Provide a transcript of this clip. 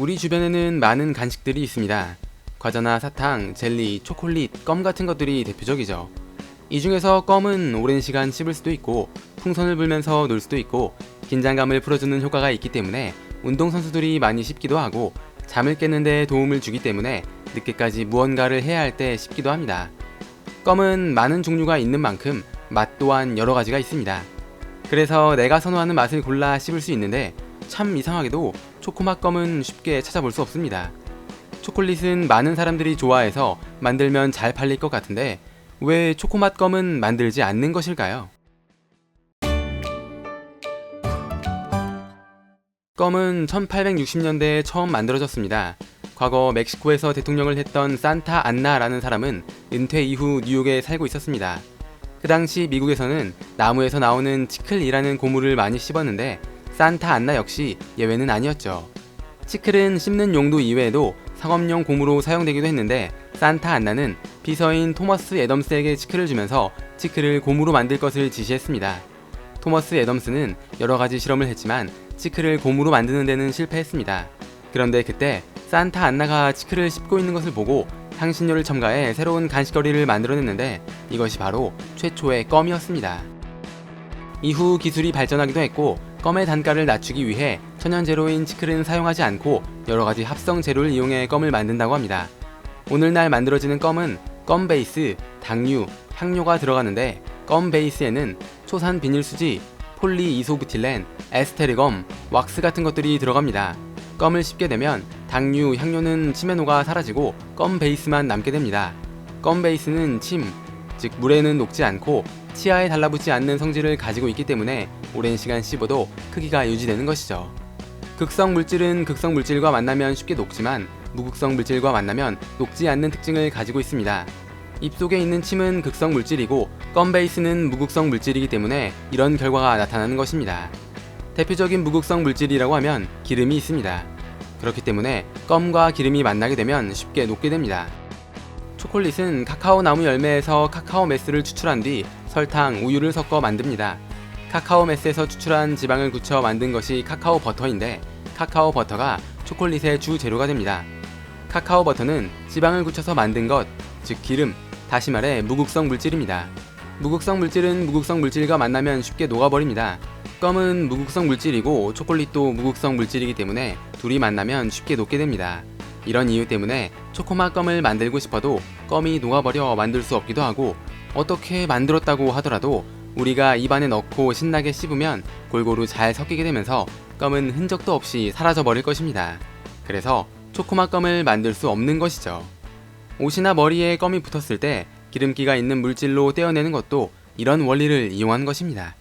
우리 주변에는 많은 간식들이 있습니다. 과자나 사탕, 젤리, 초콜릿, 껌 같은 것들이 대표적이죠. 이 중에서 껌은 오랜 시간 씹을 수도 있고 풍선을 불면서 놀 수도 있고 긴장감을 풀어주는 효과가 있기 때문에 운동선수들이 많이 씹기도 하고 잠을 깨는데 도움을 주기 때문에 늦게까지 무언가를 해야 할 때 씹기도 합니다. 껌은 많은 종류가 있는 만큼 맛 또한 여러 가지가 있습니다. 그래서 내가 선호하는 맛을 골라 씹을 수 있는데 참 이상하게도 초코맛 껌은 쉽게 찾아볼 수 없습니다. 초콜릿은 많은 사람들이 좋아해서 만들면 잘 팔릴 것 같은데 왜 초코맛 껌은 만들지 않는 것일까요? 껌은 1860년대에 처음 만들어졌습니다. 과거 멕시코에서 대통령을 했던 산타 안나라는 사람은 은퇴 이후 뉴욕에 살고 있었습니다. 그 당시 미국에서는 나무에서 나오는 치클이라는 고물을 많이 씹었는데 산타 안나 역시 예외는 아니었죠. 치클은 씹는 용도 이외에도 상업용 고무로 사용되기도 했는데 산타 안나는 비서인 토머스 애덤스에게 치클을 주면서 치클을 고무로 만들 것을 지시했습니다. 토머스 애덤스는 여러 가지 실험을 했지만 치클을 고무로 만드는 데는 실패했습니다. 그런데 그때 산타 안나가 치클을 씹고 있는 것을 보고 향신료를 첨가해 새로운 간식거리를 만들어냈는데 이것이 바로 최초의 껌이었습니다. 이후 기술이 발전하기도 했고 껌의 단가를 낮추기 위해 천연제로인 치클은 사용하지 않고 여러 가지 합성 재료를 이용해 껌을 만든다고 합니다. 오늘날 만들어지는 껌은 껌 베이스, 당류, 향료가 들어가는데 껌 베이스에는 초산 비닐수지, 폴리이소부틸렌, 에스테르검, 왁스 같은 것들이 들어갑니다. 껌을 씹게 되면 당류, 향료는 녹아 사라지고 껌 베이스만 남게 됩니다. 껌 베이스는 침, 즉 물에는 녹지 않고 치아에 달라붙지 않는 성질을 가지고 있기 때문에 오랜 시간 씹어도 크기가 유지되는 것이죠. 극성 물질은 극성 물질과 만나면 쉽게 녹지만 무극성 물질과 만나면 녹지 않는 특징을 가지고 있습니다. 입속에 있는 침은 극성 물질이고 껌 베이스는 무극성 물질이기 때문에 이런 결과가 나타나는 것입니다. 대표적인 무극성 물질이라고 하면 기름이 있습니다. 그렇기 때문에 껌과 기름이 만나게 되면 쉽게 녹게 됩니다. 초콜릿은 카카오 나무 열매에서 카카오 메스를 추출한 뒤 설탕, 우유를 섞어 만듭니다. 카카오 메스에서 추출한 지방을 굳혀 만든 것이 카카오 버터인데 카카오 버터가 초콜릿의 주 재료가 됩니다. 카카오 버터는 지방을 굳혀서 만든 것, 즉 기름, 다시 말해 무극성 물질입니다. 무극성 물질은 무극성 물질과 만나면 쉽게 녹아버립니다. 껌은 무극성 물질이고 초콜릿도 무극성 물질이기 때문에 둘이 만나면 쉽게 녹게 됩니다. 이런 이유 때문에 초코맛 껌을 만들고 싶어도 껌이 녹아버려 만들 수 없기도 하고 어떻게 만들었다고 하더라도 우리가 입안에 넣고 신나게 씹으면 골고루 잘 섞이게 되면서 껌은 흔적도 없이 사라져 버릴 것입니다. 그래서 초코맛 껌을 만들 수 없는 것이죠. 옷이나 머리에 껌이 붙었을 때 기름기가 있는 물질로 떼어내는 것도 이런 원리를 이용한 것입니다.